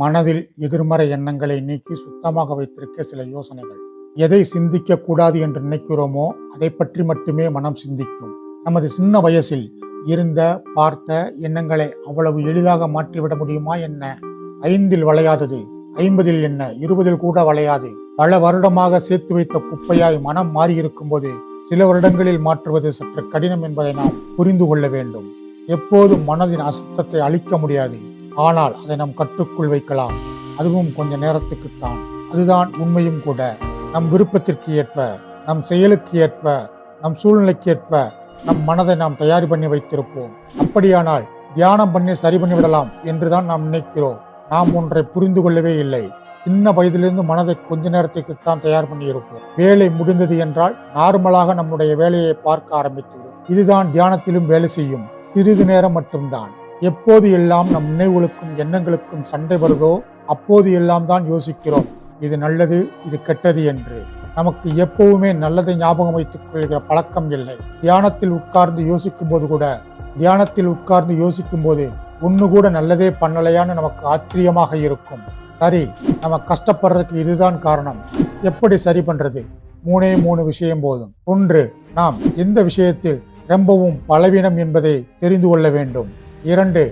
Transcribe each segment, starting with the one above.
மனதில் எதிர்மறை எண்ணங்களை நீக்கி சுத்தமாக வைத்திருக்க சில யோசனைகள். எதை சிந்திக்க கூடாது என்று நினைக்கிறோமோ அதை பற்றி மட்டுமே மனம் சிந்திக்கும். நமது சின்ன வயசில் இருந்த பார்த்த எண்ணங்களை அவ்வளவு எளிதாக மாற்றிவிட முடியுமா என்ன? ஐந்தில் வளையாதது ஐம்பதில் என்ன இருபதில் கூட வளையாது. பல வருடமாக சேர்த்து வைத்த குப்பையாய் மனம் மாறியிருக்கும் போது சில வருடங்களில் மாற்றுவது சற்று கடினம் என்பதை நாம் புரிந்து கொள்ள வேண்டும். எப்போதும் மனதின் அசுத்தத்தை அழிக்க முடியாது. ஆனால் அதை நம் கட்டுக்குள் வைக்கலாம். அதுவும் கொஞ்ச நேரத்துக்குத்தான் அதுதான் உண்மையும் கூட. நம் விருப்பத்திற்கு ஏற்ப நம் செயலுக்கு ஏற்ப நம் சூழ்நிலைக்கு ஏற்ப நம் மனதை நாம் தயார் பண்ணி வைத்திருப்போம். அப்படியானால் தியானம் பண்ணி சரி பண்ணிவிடலாம் என்றுதான் நாம் நினைக்கிறோம். நாம் ஒன்றை புரிந்து கொள்ளவே இல்லை. சின்ன வயதிலிருந்து மனதை கொஞ்ச நேரத்துக்குத்தான் தயார் பண்ணி இருப்போம் வேலை முடிந்தது என்றால் நார்மலாக நம்முடைய வேலையை பார்க்க ஆரம்பித்துவிடும். இதுதான் தியானத்திலும் வேலை செய்யும். சிறிது நேரம் மட்டும்தான். எப்போது எல்லாம் நம் நினைவுகளுக்கும் எண்ணங்களுக்கும் சண்டை வருதோ அப்போது எல்லாம் தான் யோசிக்கிறோம். இது நல்லது இது கெட்டது என்று. நமக்கு எப்பவுமே நல்லதை ஞாபகம் வைத்துக் கொள்கிற பழக்கம் இல்லை. தியானத்தில் உட்கார்ந்து யோசிக்கும் போது கூட தியானத்தில் உட்கார்ந்து யோசிக்கும் போது ஒன்று கூட நல்லதே பண்ணலையான்னு நமக்கு ஆச்சரியமாக இருக்கும். சரி நம்ம கஷ்டப்படுறதுக்கு இதுதான் காரணம். எப்படி சரி பண்றது? மூணே மூணு விஷயம் போதும். ஒன்று நாம் எந்த விஷயத்தில் ரொம்பவும் பலவீனம் என்பதை தெரிந்து கொள்ள வேண்டும். இரண்டு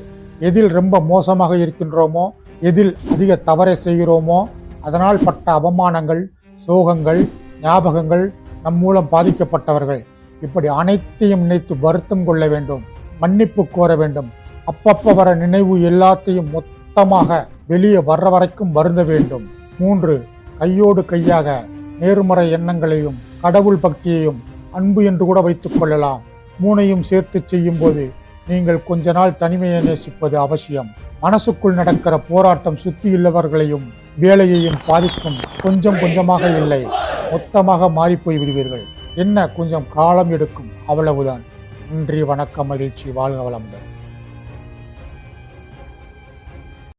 எதில் ரொம்ப மோசமாக இருக்கின்றோமோ எதில் அதிக தவறை செய்கிறோமோ அதனால் பட்ட அவமானங்கள் சோகங்கள் ஞாபகங்கள் நம் மூலம் பாதிக்கப்பட்டவர்கள். இப்படி அனைத்தையும் நினைத்து வருத்தம் கொள்ள வேண்டும் மன்னிப்பு கோர வேண்டும். அப்பப்ப வர நினைவு எல்லாத்தையும் மொத்தமாக வெளியே வர்ற வரைக்கும் வருந்த வேண்டும். மூன்று கையோடு கையாக நேர்மறை எண்ணங்களையும் கடவுள் பக்தியையும் அன்பு என்று கூட வைத்துக் கொள்ளலாம். மூனையும் சேர்த்து செய்யும் போது நீங்கள் கொஞ்ச நாள் தனிமையை நேசிப்பது அவசியம். மனசுக்குள் நடக்கிற போராட்டம் சுத்தியுள்ளவர்களையும் வேலையையும் பாதிக்கும். கொஞ்சம் கொஞ்சமாக இல்லை. மொத்தமாக மாறிப்போய் விடுவீர்கள். என்ன கொஞ்சம் காலம் எடுக்கும். அவ்வளவுதான். நன்றி வணக்கம் மகிழ்ச்சி. வாழ்க வளமுடன்.